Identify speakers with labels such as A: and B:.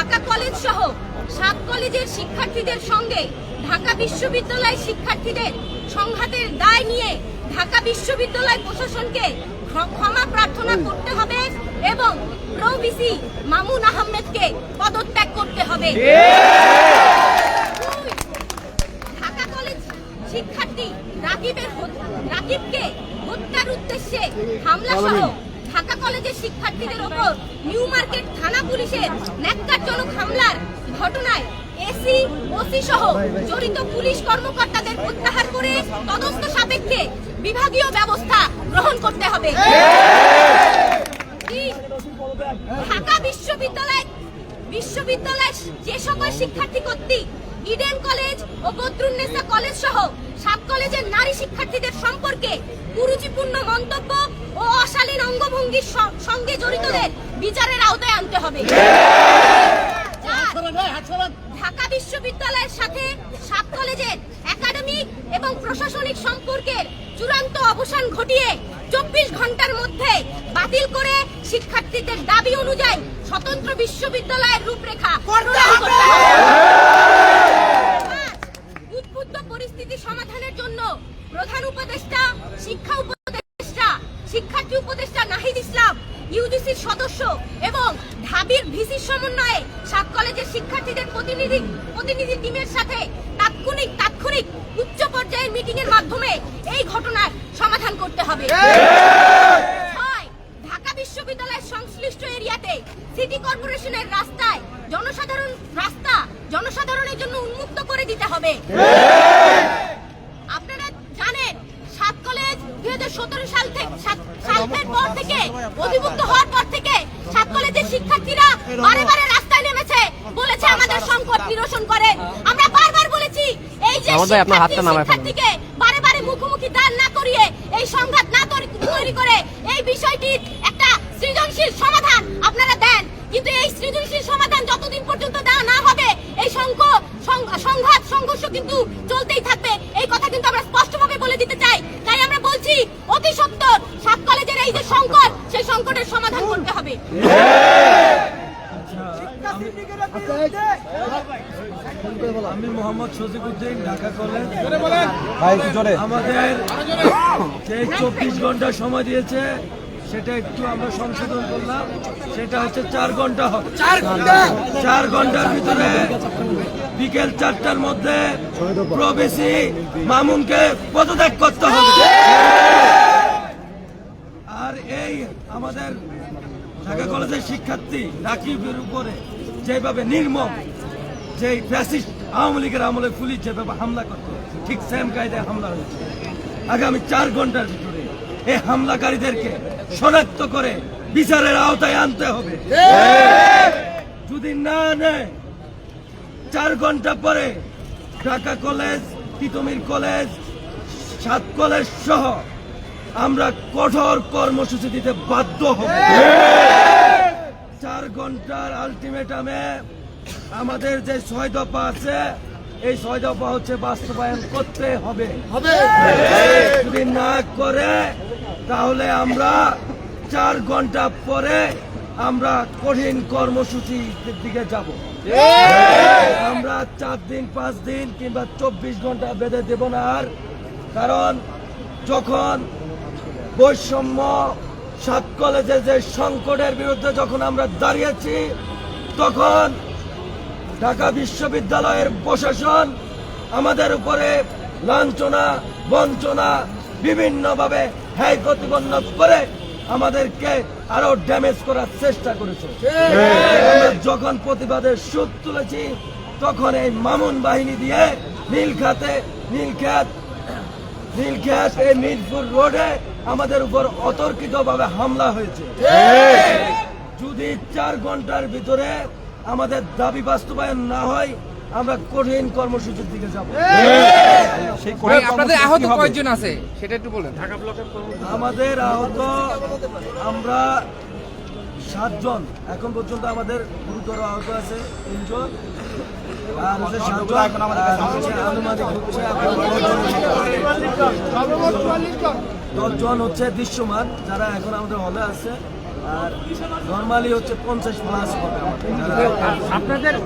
A: Dhaka college সহ সাত কলেজের শিক্ষার্থীদের সঙ্গে ঢাকা বিশ্ববিদ্যালয় শিক্ষার্থীদের সংঘাতের দায় নিয়ে ঢাকা বিশ্ববিদ্যালয় প্রশাসনকে ক্ষমা প্রার্থনা করতে হবে এবং প্রবিসি মামুন আহমেদকে পদত্যাগ করতে হবে। ঢাকা কলেজ শিক্ষার্থী রাকিবের রাকিবকে হত্যার উদ্দেশ্যে হামলা সহ ঢাকা কলেজের শিক্ষার্থীদের ওপর নিউ মার্কেট থানা পুলিশের ন্যাক্কারজনক হামলার ঘটনায় এসি, ওসি সহ জড়িত পুলিশ কর্মকর্তাদের প্রত্যাহার করে তদন্ত সাপেক্ষে বিভাগীয় ব্যবস্থা গ্রহণ করতে হবে। ঢাকা বিশ্ববিদ্যালয় বিশ্ববিদ্যালয়ের যে সকল শিক্ষার্থী কর্তৃক ইডেন কলেজ ও বদরুন্নেসা কলেজ সহ সাত কলেজের নারী শিক্ষার্থীদের সম্পর্কে কুরুচিপূর্ণ মন্তব্য ও অশালীন অঙ্গভঙ্গির সঙ্গে জড়িতদের বিচারের আওতায় আনতে হবে। ঢাকা বিশ্ববিদ্যালয়ের সাথে সাত কলেজের একাডেমিক এবং প্রশাসনিক সম্পর্কের চূড়ান্ত অবসান ঘটিয়ে চব্বিশ ঘণ্টার মধ্যে বাতিল করে শিক্ষার্থীদের দাবি অনুযায়ী স্বতন্ত্র বিশ্ববিদ্যালয়ের রূপরেখা প্রণয়ন করতে হবে। পাঁচ, উদ্বুদ্ধ পরিস্থিতি সমাধানের জন্য প্রধান উপদেষ্টা শিক্ষা উপদেষ্টা শিক্ষার্থী উপদেষ্টা নাহিদ ইসলাম ইউজিসির সদস্য এবং ঢাবির ভিসির সমন্বয়ে সাত কলেজের শিক্ষার্থীদের প্রতিনিধি প্রতিনিধি টিমের সাথে তাৎক্ষণিক তাৎক্ষণিক উচ্চ পর্যায়ের মিটিং এর মাধ্যমে এই ঘটনার সমাধান করতে হবে। ঢাকা বিশ্ববিদ্যালয়ের সংশ্লিষ্ট এরিয়াতে সিটি কর্পোরেশনের রাস্তায় জনসাধারণ, রাস্তা জনসাধারণের জন্য উন্মুক্ত করে দিতে হবে আপনারা জানেন সাত কলেজ দুই হাজার সতেরো সাল থেকে সালের পর থেকে অধিভুক্ত হওয়ার পর থেকে সাত কলেজের শিক্ষার্থীরা বারে বারে রাস্তায় নেমেছে বলেছে আমাদের সংকট নিরসন করেন আমরা বারবার বলেছি এই যে
B: আপনার হাতটা নামায় ফেলুন।
A: শিক্ষার্থীকে বারে বারে মুখোমুখি দাঁড় না করিয়ে এই সংঘাত না তৈরি- করে এই বিষয়টির একটা সৃজনশীল সমাধান আপনারা দেন। কিন্তু এই সৃজনশীল সমাধান যতদিন পর্যন্ত দেওয়া না হবে এই সংঘাত সংঘর্ষ কিন্তু চলতেই থাকবে এই কথা কিন্তু আমরা স্পষ্টভাবে বলে দিতে চাই তাই আমরা বলছি অতি সত্বর সাত কলেজের এই যে সংকট সেই সংকটের সমাধান করতে হবে।
C: আমি মোহাম্মদ শফিকুদ্দিন ঢাকা কলেজ।
D: ভাই একটু জোরে।
C: আমাদের যে চব্বিশ ঘণ্টা সময় দিয়েছে সেটা একটু আমরা সংশোধন করলাম। সেটা হচ্ছে চার ঘণ্টা হবে। চার ঘণ্টার ভিতরে বিকেল চারটার মধ্যে প্রবেশী মামুনকে পদত্যাগ করতে হবে। আমাদের ঢাকা কলেজের শিক্ষার্থী রাকিবের উপরে যেভাবে নির্মম যে ফ্যাসিস্ট আওয়ামী লীগের আমলে পুলিশ যেভাবে হামলা করতো, ঠিক সেম কায়দায় হামলা হয়েছে। আগামী চার ঘণ্টার ভিতরে এই হামলাকারীদেরকে শনাক্ত করে বিচারের আওতায় আনতে হবে। যদি না নেয়, চার ঘণ্টা পরে ঢাকা কলেজ, তিতুমির কলেজ, সাত কলেজ সহ আমরা কঠোর কর্মসূচি দিতে বাধ্য হব। চার ঘণ্টার আলটিমেটামে আমাদের যে ছয় দফা আছে এই ছয় দফা হচ্ছে বাস্তবায়ন করতে হবে। যদি না করে তাহলে আমরা চার ঘণ্টা পরে আমরা কঠিন কর্মসূচির দিকে যাব। আমরা চার দিন পাঁচ দিন কিংবা চব্বিশ ঘণ্টা বেঁধে দেব না আর। কারণ যখন বৈষম্য সাত কলেজের যে সংকটের বিরুদ্ধে যখন আমরা দাঁড়িয়েছি, তখন ঢাকা বিশ্ববিদ্যালয়ের প্রশাসন আমাদের উপরে লাঞ্ছনা, বঞ্চনা বিভিন্নভাবে হ্যায় প্রতিপন্ন করে আমাদেরকে আরও ড্যামেজ করার চেষ্টা করেছে। যখন প্রতিবাদের সুদ তুলেছি, তখন এই মামুন বাহিনী দিয়ে নীলখাতে, নীলখাত নীলক্ষেত এই মিরপুর রোডে আমাদের উপর অতর্কিত ভাবে হামলা হয়েছে। যদি চার ঘণ্টার ভিতরে আমাদের দাবি বাস্তবায়ন না হয় আমরা কঠিন কর্মসূচির দিকে যাব।
E: আপনাদের আহত কয়েকজন আছে? সেটা একটু বলেন।
C: আমাদের আহত আমরা সাতজন। এখন পর্যন্ত আমাদের গুরুতর আহত আছে তিনজন। দশজন হচ্ছে দৃশ্যমান, যারা এখন আমাদের হলে আছে। আর নর্মালি হচ্ছে পঞ্চাশ প্লাস হবে
B: আপনাদের